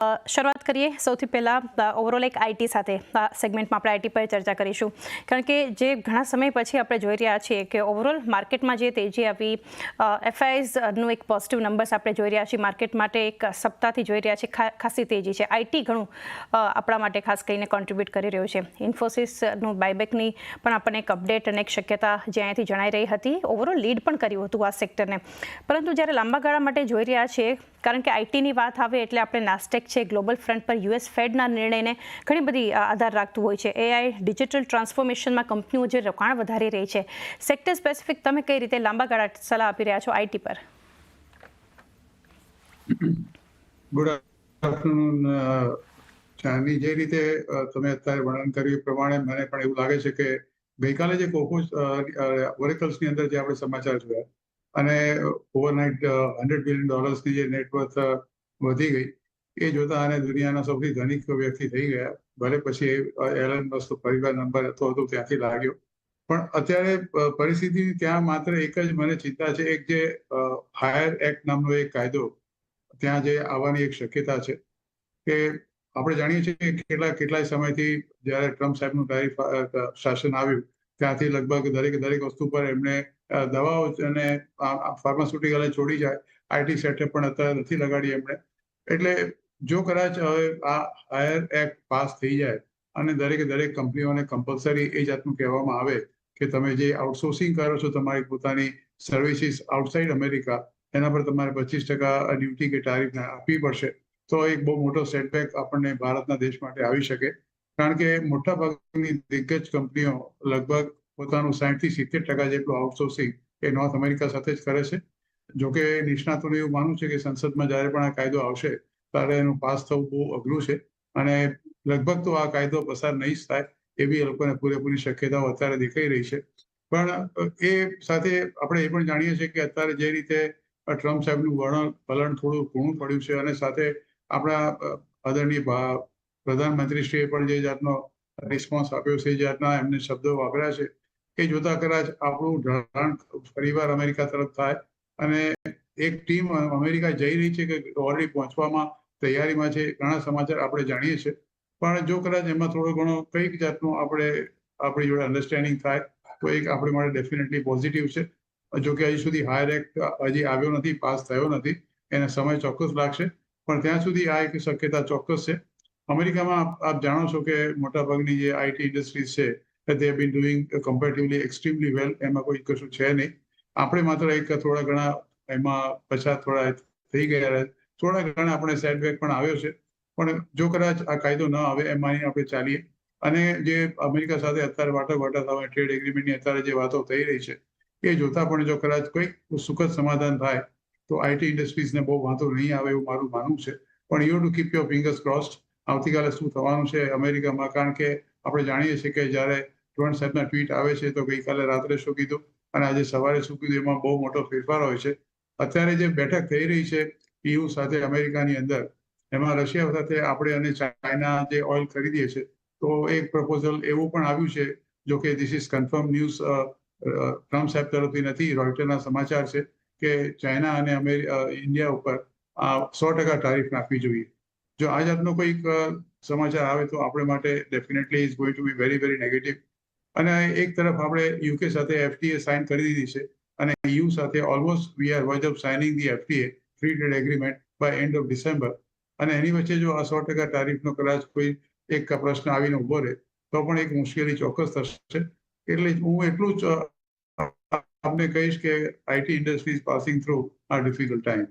શરૂઆત કરીએ સૌથી પહેલાં ઓવરઓલ એક આઈટી સાથે આ સેગમેન્ટમાં આપણે આઈટી પર ચર્ચા કરીશું. કારણ કે જે ઘણા સમય પછી આપણે જોઈ રહ્યા છીએ કે ઓવરઓલ માર્કેટમાં જે તેજી આવી એફઆઈઝનું એક પોઝિટિવ નંબર્સ આપણે જોઈ રહ્યા છીએ. માર્કેટ માટે એક સપ્તાહથી જોઈ રહ્યા છીએ. ખાસી તેજી છે. આઈટી ઘણું આપણા માટે ખાસ કરીને કોન્ટ્રીબ્યુટ કરી રહ્યું છે. ઇન્ફોસિસનું બાયબેકની પણ આપણને એક અપડેટ અને એક શક્યતા જે અહીંયાથી જણાઈ રહી હતી. ઓવરઓલ લીડ પણ કર્યું હતું આ સેક્ટરને પરંતુ જ્યારે લાંબા ગાળા માટે જોઈ રહ્યા છીએ, કારણ કે આઈટીની વાત આવે એટલે આપણે નાસ્ટેક છે ગ્લોબલ ફ્રન્ટ પર યુએસ ફેડના નિર્ણયને ઘણી બધી આધાર રાખતું હોય છે. એઆઈ ડિજિટલ ટ્રાન્સફોર્મેશનમાં કંપનીઓ જે રોકાણ વધારી રહી છે. સેક્ટર સ્પેસિફિક તમે કઈ રીતે લાંબા ગાળા સલાહ આપી રહ્યા છો આઈટી પર? ગુડ આફ્ટરનૂન ચાની જે રીતે તમે અત્યારે વર્ણન કર્યું પ્રમાણે મને પણ એવું લાગે છે કે ગઈકાલે જે કોકો ઓરેકલ્સની અંદર જે આપણે સમાચાર જોયા અને ઓવરનાઇટ હંડ્રેડ બિલિયન ડોલર્સની જે નેટવર્થ વધી ગઈ એ જોતા અને દુનિયાના સૌથી ધનિક વ્યક્તિ થઈ ગયા. ભલે પછી એલન મસ્ક પરિવાર નંબર હતો હતો ત્યાંથી લાગ્યો. પણ અત્યારે પરિસ્થિતિ ત્યાં માત્ર એક જ મને ચિંતા છે, એક જે હાયર એક્ટ નામનો એક કાયદો ત્યાં જે આવવાની એક શક્યતા છે કે આપણે જાણીએ છીએ કે કેટલા, કેટલાય સમયથી જ્યારે ટ્રમ્પ સાહેબનું ટારિફ શાસન આવ્યું, ત્યાંથી લગભગ દરેક દરેક વસ્તુ પર એમણે દવાઓ અને ફાર્માસ્યુટિકલ છોડી જાય. આઈટી સેક્ટર પણ અત્યારે નથી લગાડી એમણે. એટલે જો કદાચ હવે આ હાયર એક્ટ પાસ થઈ જાય અને દરેકે દરેક કંપનીઓને કમ્પલસરી એ જાતનું કહેવામાં આવે કે તમે જે આઉટસોર્સિંગ કરો છો તમારી પોતાની સર્વિસીસ આઉટસાઇડ અમેરિકા એના પર તમારે પચીસ ટકા ડ્યુટી કે ટારીફ આપવી પડશે, તો એક બહુ મોટો સેટબેક આપણને ભારતના દેશ માટે આવી શકે. કારણ કે મોટા ભાગની દિગ્ગજ કંપનીઓ લગભગ પોતાનું સાઠથી સિત્તેર ટકા જેટલું આઉટસોર્સિંગ એ નોર્થ અમેરિકા સાથે જ કરે છે. જોકે નિષ્ણાતોનું એવું માનવું છે કે સંસદમાં જ્યારે પણ આ કાયદો આવશે ત્યારે એનું પાસ થવું બહુ અઘરું છે. અને લગભગ તો આ કાયદો પસાર નહીં જ થાય એવી એ લોકોને પૂરેપૂરી શક્યતાઓ અત્યારે દેખાઈ રહી છે. પણ એ સાથે આપણે એ પણ જાણીએ છીએ કે અત્યારે જે રીતે ટ્રમ્પ સાહેબનું વલણ વલણ થોડું ઘણું પડ્યું છે અને સાથે આપણા આદરણીય પ્રધાનમંત્રીશ્રીએ પણ જે જાતનો રિસ્પોન્સ આપ્યો છે, જે જાતના એમને શબ્દો વાપર્યા છે, એ જોતા કદાચ આપણું ઢાળ ફરીવાર અમેરિકા તરફ થાય અને એક ટીમ અમેરિકા જઈ રહી છે કે ઓલરેડી પહોંચવામાં તૈયારીમાં છે, ઘણા સમાચાર આપણે જાણીએ છીએ. પણ જો કદાચ એમાં થોડો ઘણો કંઈક જાતનું આપણે, આપણી જોડે અન્ડરસ્ટેન્ડિંગ થાય, તો એક આપણી માટે ડેફિનેટલી પોઝિટિવ છે. જો કે હજી સુધી હાયર એક્ટ હજી આવ્યો નથી, પાસ થયો નથી, એને સમય ચોક્કસ લાગશે. પણ ત્યાં સુધી આ એક શક્યતા ચોક્કસ છે. અમેરિકામાં આપ- જાણો છો કે મોટાભાગની જે આઈટી ઇન્ડસ્ટ્રીઝ છે they been doing comparatively extremely well એમાં કોઈ કશું છે નહીં. આપણે માત્ર એક થોડા ઘણા એમાં પછાત થોડા થઈ ગયા થોડા ઘણા આપણે સેટબેક પણ આવ્યો છે. પણ જો કદાચ આ કાયદો ન આવે એમ આપણે ચાલીએ. અને જે અમેરિકા સાથે અત્યારે વાટાઘાટા થવા ટ્રેડ એગ્રીમેન્ટની અત્યારે જે વાતો થઈ રહી છે, એ જોતા પણ જો કદાચ કોઈ સુખદ સમાધાન થાય, તો આઈટી ઇન્ડસ્ટ્રીઝને બહુ વાંધો નહીં આવે એવું મારું માનવું છે. પણ you to keep your fingers crossed આવતીકાલે શું થવાનું છે અમેરિકામાં? કારણ કે આપણે જાણીએ છીએ કે જ્યારે ટ્રમ્પ સાહેબના ટ્વીટ આવે છે, તો ગઈકાલે રાત્રે શું કીધું? અને આજે સવારે શું કીધું? એમાં બહુ મોટો ફેરફાર હોય છે. અત્યારે જે બેઠક થઈ રહી છે, પીયુ સાથે અમેરિકાની અંદર, એમાં રશિયા સાથે આપણે અને ચાઇના જે ઓઇલ ખરીદીએ છીએ તો એક પ્રપોઝલ એવું પણ આવ્યું છે, જો કે this is confirm news Trump સાહેબ તરફથી નથી, રોયટરના સમાચાર છે કે ચાઇના અને ઇન્ડિયા ઉપર સો ટકા તારીફ નાખવી જોઈએ. જો આ જાતનો કોઈક સમાચાર આવે તો આપણે માટે definitely is going to be very very negative અને એક તરફ આપણે યુકે સાથે એફટીએ સાઇન કરી દીધી છે અને યુ સાથે almost we are verge of signing the FTA free trade agreement by end of December અને એની વચ્ચે જો આ સો ટકા તારીફનો કદાચ કોઈ એક પ્રશ્ન આવીને ઊભો રહે, તો પણ એક મુશ્કેલી ચોક્કસ થશે. એટલે હું એટલું જ આપને કહીશ કે આઈટી ઇન્ડસ્ટ્રી પાસિંગ થ્રુ આ ડિફિકલ્ટ ટાઈમ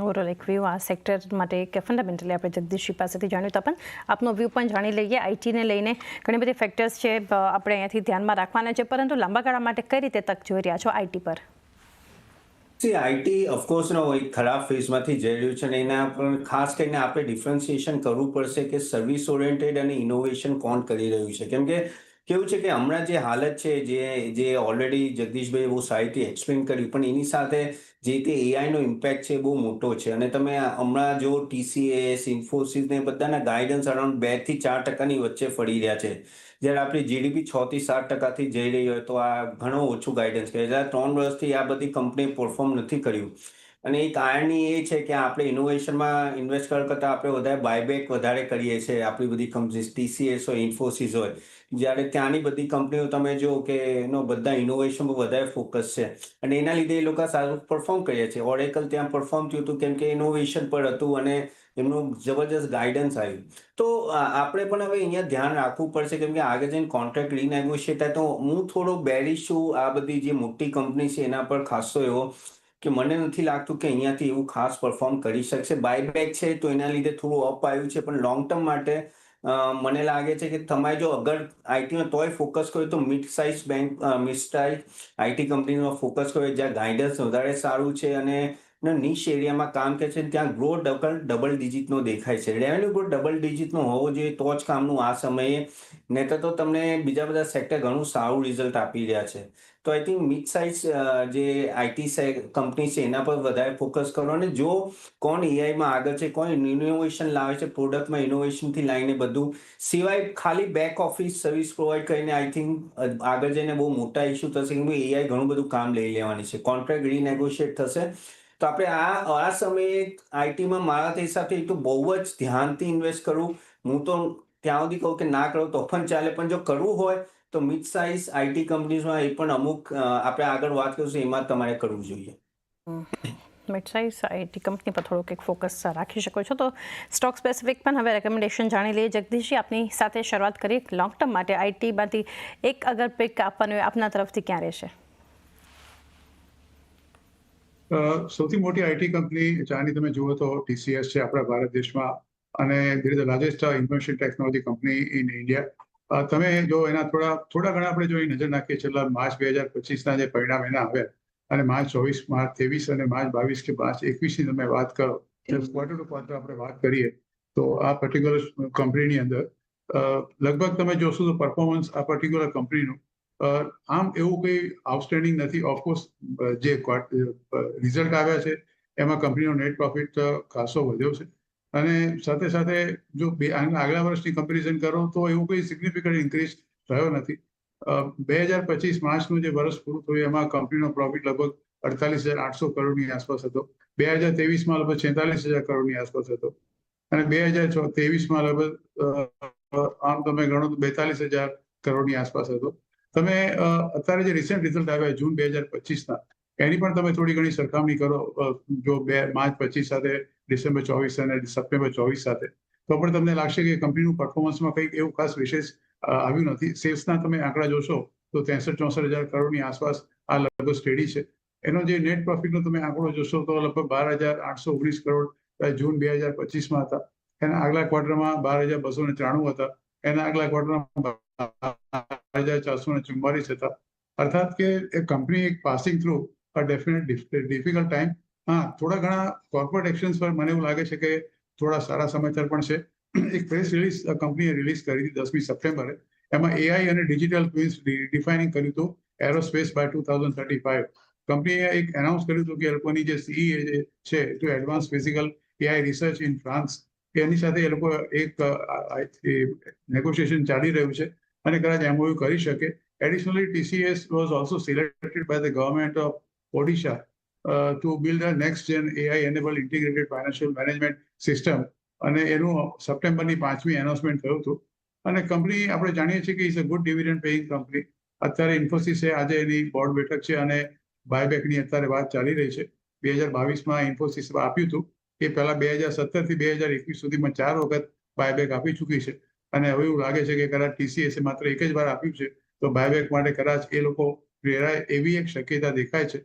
ઓવરઓલ એક વ્યૂ આ સેક્ટર માટે ફંડામેન્ટલી આપણે જગદીશજી પાસેથી જાણ્યું તપન આપનો વ્યૂ પણ જાણી લઈએ આઈટીને લઈને. ઘણી બધી ફેક્ટર્સ છે આપણે અહીંયાથી ધ્યાનમાં રાખવાના છે, પરંતુ લાંબા ગાળા માટે કઈ રીતે તક જોઈ રહ્યા છો આઈટી પર? સી આઈટી ઓફકોર્સ નો એક ખરાબ ફેઝમાંથી જઈ રહ્યું છે અને એના પર ખાસ કરીને આપણે ડિફરન્સિએશન કરવું પડશે કે સર્વિસ ઓરિએન્ટેડ અને ઇનોવેશન કોણ કરી રહ્યું છે. કેમ કે કેવું છે કે હમણાં જે હાલત છે, જે જે ઓલરેડી જગદીશભાઈ બહુ સારી એક્સપ્લેન કર્યું, પણ એની સાથે જે તે એઆઈનો ઇમ્પેક્ટ છે બહુ મોટો છે. અને તમે હમણાં જો ટીસીએસ ઇન્ફોસિસ ને બધાના ગાઈડન્સ અરાઉન્ડ બેથી ચાર ટકાની વચ્ચે ફરી રહ્યા છે. જ્યારે આપણી જીડીપી છ થી સાત ટકાથી જઈ રહી હોય તો આ ઘણો ઓછું ગાઈડન્સ કહે છે ત્રણ વર્ષથી આ બધી કંપની પરફોર્મ નથી કર્યું. અને એક કારણની એ છે કે આપણે ઇનોવેશનમાં ઇન્વેસ્ટ કરતાં આપણે વધારે બાયબેક વધારે કરીએ છીએ. આપણી બધી કંપનીઝ ટીસીએસ હોય ઇન્ફોસિસ હોય. જ્યારે ત્યાંની બધી કંપનીઓ તમે જો કે એનો બધા ઇનોવેશન પર વધારે ફોકસ છે. અને એના લીધે એ લોકો સારું પરફોર્મ કરીએ છે ઓરેકલ ત્યાં પરફોર્મ થયું હતું કેમ કે ઇનોવેશન પર હતું અને એમનું જબરજસ્ત ગાઈડન્સ આવ્યું. તો આપણે પણ હવે અહીંયા ધ્યાન રાખવું પડશે કેમ કે આગળ જઈને કોન્ટ્રાક્ટ રીનેગોશિએટ થાય તો હું થોડો બેરીશ છું આ બધી જે મોટી કંપની છે એના પર ખાસો એવો કે મને નથી લાગતું કે અહીંયાથી એવું ખાસ પરફોર્મ કરી શકશે. બાયબેક છે તો એના લીધે થોડું અપ આવ્યું છે, પણ લોંગ ટર્મ માટે મને લાગે છે કે તમારે જો અગર આઈટીમાં તોય ફોકસ કર્યો તો mid size bank mid size IT કંપનીમાં ફોકસ કર્યો, જ્યાં ગાઈડન્સ વધારે સારું છે અને નિશ એરિયામાં કામ કરે છે, ત્યાં ગ્રો ડબલ ડબલ ડિજિટનો દેખાય છે. રેવન્યુ ગ્રો ડબલ ડિજિટનો હોવો જોઈએ, તો જ કામનું આ સમયે. નહીતર તો તમને બીજા બધા સેક્ટર ઘણું સારું રિઝલ્ટ આપી રહ્યા છે. તો આઈ થિંક મિડ સાઇઝ જે આઈટી કંપની છે, એના પર વધારે ફોકસ કરો અને જો કોણ એઆઈમાં આગળ છે, કોણ ઇનોવેશન લાવે છે પ્રોડક્ટમાં ઇનોવેશનથી લાવીને બધું, સિવાય ખાલી બેક ઓફિસ સર્વિસ પ્રોવાઈડ કરીને આઈ થિંક આગળ જઈને બહુ મોટા ઇસ્યુ થશે કે કે એઆઈ ઘણું બધું કામ લઈ લેવાની છે. કોન્ટ્રાક્ટ રીનેગોશિએટ થશે. તો આપણે આ આ સમયે આઈટીમાં મારા તે હિસાબથી એક તો બહુ જ ધ્યાનથી ઇન્વેસ્ટ કરવું હું તો ત્યાં સુધી કહું કે ના કરો, તો પણ ચાલે. પણ જો કરવું હોય તો મિડ સાઇઝ આઈટી કંપનીઝમાં એ પણ અમુક આપણે આગળ વાત કરીશું એમાં તમારે કરવું જોઈએ. મિડ સાઇઝ આઈટી કંપની પર થોડુંક એક ફોકસ રાખી શકો છો. તો સ્ટોક સ્પેસિફિક પણ હવે રેકમેન્ડેશન જાણી લઈએ. જગદીશજી આપની સાથે શરૂઆત કરીએ. લોંગ ટર્મ માટે આઈટીમાંથી એક અગર પિક આપવાનું હોય આપના તરફથી ક્યાં રહેશે? અ, સૌથી મોટી આઈટી કંપની ચાની તમે જુઓ તો ટીસીએસ છે આપણા ભારત દેશમાં. અને ધીરે ધીરે largest information technology company in India તમે જો એના થોડા થોડા ઘણા આપણે જો નજર નાખીએ છેલ્લા માર્ચ બે હજાર પચીસના જે પરિણામ એના આવ્યા અને માર્ચ ચોવીસ માર્ચ ત્રેવીસ અને માર્ચ બાવીસ કે માર્ચ એકવીસની તમે વાત કરો ક્વાર્ટર ટુ ક્વાર્ટર આપણે વાત કરીએ તો આ પર્ટિક્યુલર કંપનીની અંદર લગભગ તમે જોશો તો પરફોર્મન્સ આ પર્ટિક્યુલર કંપનીનું આમ એવું કંઈ આઉટસ્ટેન્ડિંગ નથી. ઓફકોર્સ જે રિઝલ્ટ આવ્યા છે એમાં કંપનીનો નેટ પ્રોફિટ ખાસો વધ્યો છે. અને સાથે સાથે જો બે આગલા વર્ષની કમ્પેરિઝન કરો તો એવું કોઈ સિગ્નિફિકન્ટ ઇન્ક્રીઝ થયો નથી. બે હજાર પચીસ માર્ચનું જે વર્ષ પૂરું થયું એમાં કંપનીનો પ્રોફિટ લગભગ અડતાલીસ હજાર આઠસો કરોડની આસપાસ હતો. બે હજાર ત્રેવીસમાં લગભગ છેતાલીસ હજાર કરોડની આસપાસ હતો. અને બે હજાર ત્રેવીસમાં લગભગ આમ તમે ગણો તો બેતાલીસ હજાર કરોડની આસપાસ હતો. તમે અત્યારે જે રિસેન્ટ રિઝલ્ટ આવ્યા જૂન બે હજાર પચીસના એની પણ તમે થોડી ઘણી સરખામણી કરો જો બે માર્ચ પચીસ સાથે, ડિસેમ્બર ચોવીસ અને સપ્ટેમ્બર ચોવીસ સાથે, તો પણ તમને લાગશે કે કંપનીનું પરફોર્મન્સમાં કંઈક એવું ખાસ વિશેષ આવ્યું નથી. સેલ્સના તમે આંકડા જોશો, તો ત્રેસઠ, ચોસઠ હજાર કરોડની આસપાસ આ લગભગ સ્ટેડી છે. એનો જે નેટ પ્રોફિટનો તમે આંકડો જોશો, તો લગભગ બાર હજાર આઠસો ઓગણીસ કરોડ જૂન બે હજાર પચીસમાં હતા. એના આગલા ક્વાર્ટરમાં બાર હજાર બસો ને ત્રાણું હતા. એના આગલા ક્વાર્ટરમાં બાર હજાર ચારસો ને ચુમ્માલીસ હતા. અર્થાત કે એ કંપની એક passing through a definite difficult time હા, થોડા ઘણા કોર્પોરેટ એક્શન્સ પર મને એવું લાગે છે કે થોડા સારા સમાચાર પણ છે. એક પ્રેસ રિલીઝ કંપનીએ રિલીઝ કરી હતી દસમી સપ્ટેમ્બરે. એમાં એઆઈ અને ડિજિટલ ટ્વિન્સ ડિફાઇનિંગ કર્યું હતું aerospace by two thousand thirty five કંપનીએ એક એનાઉન્સ કર્યું હતું કે એ લોકોની જે સીઈ છે to advance physical AI research in France એની સાથે એ લોકો એક નેગોશિએશન ચાલી રહ્યું છે અને કદાચ એમઓયુ કરી શકે. Additionally TCS was also selected by the government of Odisha to build a next AI enable integrated financial management system અને એનું સપ્ટેમ્બરની પાંચમી એનાઉન્સમેન્ટ થયું હતું. અને કંપની આપણે જાણીએ છીએ કે is a good dividend paying company અત્યારે ઇન્ફોસિસે આજે એની બોર્ડ બેઠક છે અને બાયબેકની અત્યારે વાત ચાલી રહી છે. બે હજાર બાવીસમાં ઇન્ફોસિસ આપ્યું હતું એ પહેલાં બે હજાર સત્તરથી બે હજાર એકવીસ સુધીમાં ચાર વખત બાયબેક આપી ચૂકી છે. અને હવે એવું લાગે છે કે કદાચ ટીસીએસે માત્ર એક જ વાર આપ્યું છે, તો બાયબેક માટે કદાચ એ લોકો પ્રેરાય એવી એક શક્યતા દેખાય છે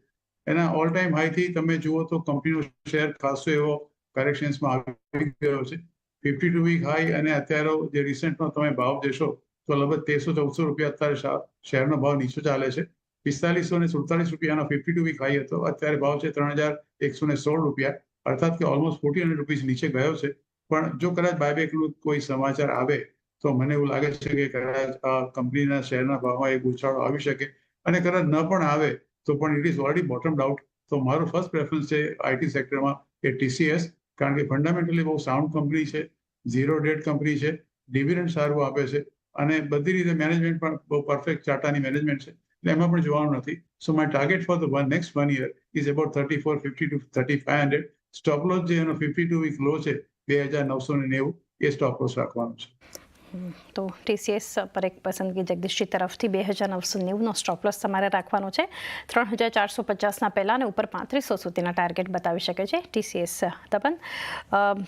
એના ઓલ ટાઈમ હાઈથી તમે જુઓ તો કંપનીનો શેર ખાસો એવો કરેક્શન્સમાં આવી ગયો છે. ફિફ્ટી ટુ વીક હાઈ અને અત્યારે જે રિસેન્ટનો તમે ભાવ દેશો તો લગભગ તેરસો ચૌદસો રૂપિયા અત્યારે શેરનો ભાવ નીચો ચાલે છે. પિસ્તાલીસો ને સુડતાલીસ રૂપિયાનો ફિફ્ટી ટુ વીક હાઈ હતો. અત્યારે ભાવ છે ત્રણ હજાર એકસો ને સોળ રૂપિયા. અર્થાત કે ઓલમોસ્ટ ફોર્ટી હંડ્રેડ રૂપીઝ નીચે ગયો છે. પણ જો કદાચ બાયબેકનું કોઈ સમાચાર આવે તો મને એવું લાગે છે કે કદાચ કંપનીના શેરના ભાવમાં એક ઉછાળો આવી શકે અને કદાચ ન પણ આવે તો પણ it is already bottom out તો મારો ફર્સ્ટ પ્રેફરન્સ છે આઈટી સેક્ટરમાં એ ટીસીએસ કારણ કે ફંડામેન્ટલી બહુ સાઉન્ડ કંપની છે ઝીરો ડેટ કંપની છે ડિવિડન્ડ સારું આપે છે, અને બધી રીતે મેનેજમેન્ટ પણ બહુ પરફેક્ટ ચાટાની મેનેજમેન્ટ છે. એટલે એમાં પણ જોવાનું નથી. So my target for the one next one year is about thirty four fifty to thirty five hundred stop loss જે એનો ફિફ્ટી ટુ વીક લો છે, બે હજાર નવસો ને નેવું, એ સ્ટોપ લોસ રાખવાનું છે. તો ટીસીએસ પર એક પસંદગી જગદીશજી તરફથી બે હજાર નવસો નેવુંનો સ્ટોપ લોસ તમારે રાખવાનો છે. ત્રણ હજાર ચારસો પચાસના પહેલાં અને ઉપર પાંત્રીસો સુધીના ટાર્ગેટ બતાવી શકે છે ટીસીએસ તપન.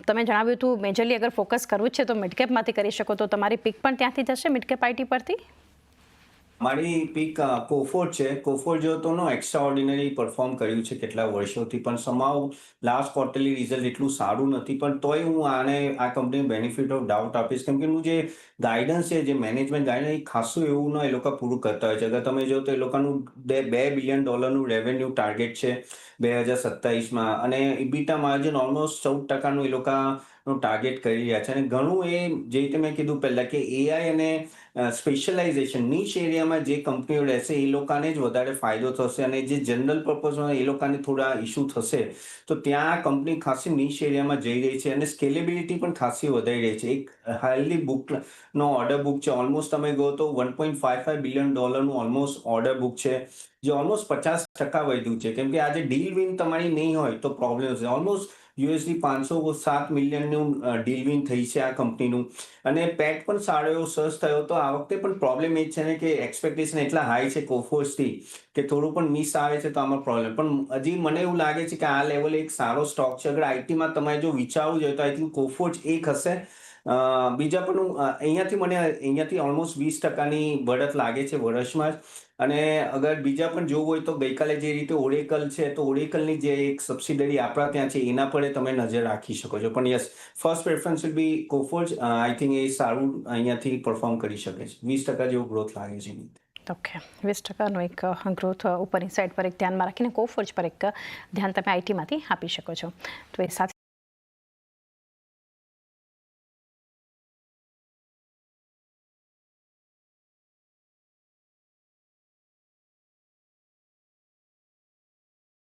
તમે જણાવ્યું હતું મેજરલી અગર ફોકસ કરવું છે તો મિડકેપમાંથી કરી શકો તો તમારી પીક પણ ત્યાંથી જશે મિડકેપ આઈટી પરથી? મારી પીક કોફોર્ડ છે. કોફોર્ડ જો તો નો એક્સ્ટ્રા ઓર્ડિનરી પરફોર્મ કર્યું છે કેટલા વર્ષોથી. પણ સમાવ લાસ્ટ ક્વાર્ટરલી રિઝલ્ટ એટલું સારું નથી. પણ તોય હું આને, આ કંપની બેનિફિટ ઓફ ડાઉટ આપીશ. કેમ કે એનું જે ગાઈડન્સ છે, જે મેનેજમેન્ટ ગાઈડન્સ એ ખાસું એવું ન એ લોકો પૂરું કરતા હોય છે. અગર તમે જો તો એ લોકોનું બે બિલિયન ડોલરનું રેવન્યુ ટાર્ગેટ છે, બે હજાર સત્તાવીસમાં. અને ઇબીટા માર્જિન ઓલમોસ્ટ ચૌદ ટકાનું એ લોકોનું ટાર્ગેટ કરી રહ્યા છે. અને ઘણું એ જે રીતે મેં કીધું પહેલા કે એઆઈ અને સ્પેશિયલાઇઝેશન નીચ એરિયામાં જે કંપનીઓ રહેશે, એ લોકોને જ વધારે ફાયદો થશે અને જે જનરલ પર્પઝમાં એ લોકોને થોડા ઇશ્યુ થશે, તો ત્યાં આ કંપની ખાસી નીચ એરિયામાં જઈ રહી છે અને સ્કેલેબિલિટી પણ ખાસી વધારી રહી છે. એક હાલની બુક નો ઓર્ડર બુક છે. ઓલમોસ્ટ તમે ગયો તો one point five five billion ડોલરનું ઓલમોસ્ટ ઓર્ડર બુક છે, જે ઓલમોસ્ટ પચાસ ટકા વધ્યું છે. કેમ કે આજે ડીલ વિન તમારી નહીં હોય તો પ્રોબ્લેમ છે. ઓલમોસ્ટ યુએસડી પાંચસો સાત મિલિયનનું ડીલવિન થઈ છે આ કંપનીનું. અને પેટ પણ સારો એવો સર્ચ થયો. તો આ વખતે પણ પ્રોબ્લેમ એ છે ને કે એક્સપેક્ટેશન એટલા હાઈ છે કોફોર્સથી કે થોડું પણ મિસ આવે છે તો આમાં પ્રોબ્લેમ પણ હજી મને એવું લાગે છે કે આ લેવલે એક સારો સ્ટોક છે. અગર આઈટીમાં તમારે જો વિચારવું જોઈએ તો આઈ થિંક કોફોર્સ એક હશે. બીજા પણ હું અહીંયાથી મને અહીંયાથી ઓલમોસ્ટ વીસ ટકાની બઢત લાગે છે વર્ષમાં જ. અને અગર બીજા પણ જોવું હોય તો ગઈકાલે જે રીતે ઓરેકલ છે, તો ઓરેકલની જે એક સબસિડરી આપણા ત્યાં છે, એના પર તમે નજર રાખી શકો છો. પણ yes first preference will be Coforge I think એ સારું અહીંયાથી પરફોર્મ કરી શકે છે. વીસ ટકા જેવો ગ્રોથ લાગે છે એની. ઓકે વીસ ટકાનો એક ગ્રોથ ઉપરની સાઈડ પર એક ધ્યાનમાં રાખીને કોફોર્જ પર એક ધ્યાન તમે આઈટીમાંથી આપી શકો છો. તો એ સાથે